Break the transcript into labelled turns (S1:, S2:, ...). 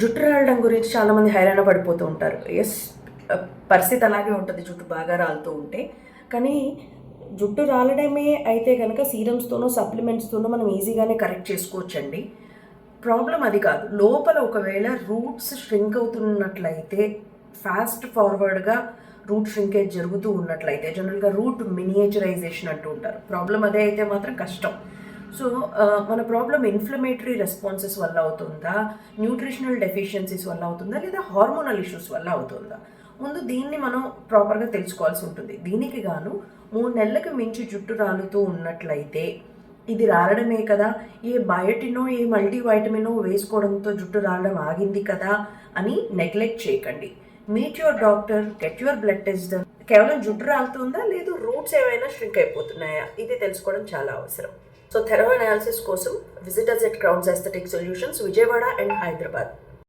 S1: జుట్టు రాలడం గురించి చాలామంది హైరాణ పడిపోతూ ఉంటారు. ఎస్ పరిస్థితి అలాగే ఉంటుంది. జుట్టు బాగా రాలుతూ ఉంటే. కానీ జుట్టు రాలడమే అయితే కనుక సీరమ్స్తోనో సప్లిమెంట్స్తోనో మనం ఈజీగానే కరెక్ట్ చేసుకోవచ్చండి. ప్రాబ్లం అది కాదు. లోపల ఒకవేళ రూట్స్ ష్రింక్ అవుతున్నట్లయితే ఫాస్ట్ ఫార్వర్డ్గా రూట్ ష్రింకేజ్ జరుగుతూ ఉన్నట్లయితే జనరల్గా రూట్ మినియేచరైజేషన్ అంటూ ఉంటారు. ప్రాబ్లం అదే అయితే మాత్రం కష్టం. సో మన ప్రాబ్లం ఇన్ఫ్లమేటరీ రెస్పాన్సెస్ వల్ల అవుతుందా? న్యూట్రిషనల్ డెఫిషియన్సీస్ వల్ల అవుతుందా? లేదా హార్మోనల్ ఇష్యూస్ వల్ల అవుతుందా? ముందు దీన్ని మనం ప్రాపర్గా తెలుసుకోవాల్సి ఉంటుంది. దీనికి గాను మూడు నెలలకు మించి జుట్టు రాలుతూ ఉన్నట్లయితే ఇది రాలడమే కదా? ఏ బయోటినో ఏ మల్టీ వైటమినో వేసుకోవడంతో జుట్టు రాలడం ఆగింది కదా? అని నెగ్లెక్ట్ చేయకండి. Meet your doctor get your blood test కేవలం జుట్టు రాలుతుందా? లేదు రూట్స్ ఏమైనా ష్రింక్ అయిపోతున్నాయా? ఇది తెలుసుకోవడం చాలా అవసరం. సో థెరో అనాలిసిస్ కోసం visitors at crowns aesthetic solutions Vijayawada and Hyderabad